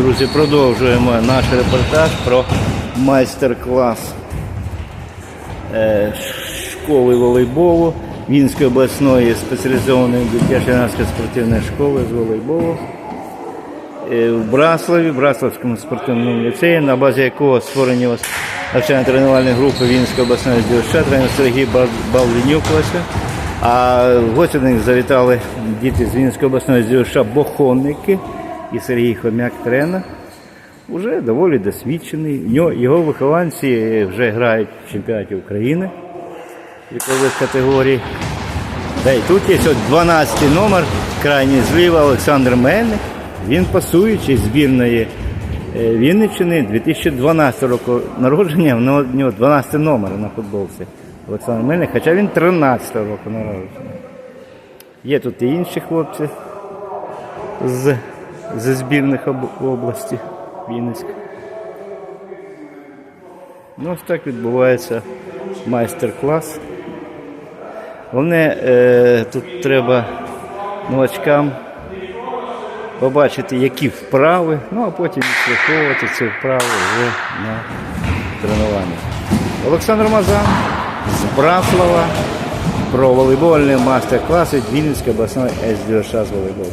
Друзі, продовжуємо наш репортаж про майстер-клас е, школи волейболу Вінської обласної спеціалізованої дитячо-юнацької спортивної школи з волейболу е, в Браславі, в Браславському спортивному ліцеї, на базі якого створені навчально-тренувальні групи Вінської обласної ДЮСШ, тренер Сергій Бал- А в гості до них завітали діти з Вінської обласної ДЮСШ Бохонники і Сергій Хомяк тренер. Уже доволі досвідчений. Його вихованці вже грають в чемпіонаті України вікових категорій. Да, і тут є от 12 номер, крайній зліва Олександр Мельник. Він пасуючий збірної е, Вінниччини 2012 року народження, в нього 12 номер на футболці. Олександр Мельник, хоча він 13 року народження. Є тут і інші хлопці з, зі збірних області Вінницька. Ну, ось так відбувається майстер-клас. Головне, е, тут треба новачкам побачити, які вправи, ну а потім відслідковувати ці вправи вже на тренуванні. Олександр Мазан з Браслава про волейбольний майстер-клас від Вінницької обласної СДШ з волейболу.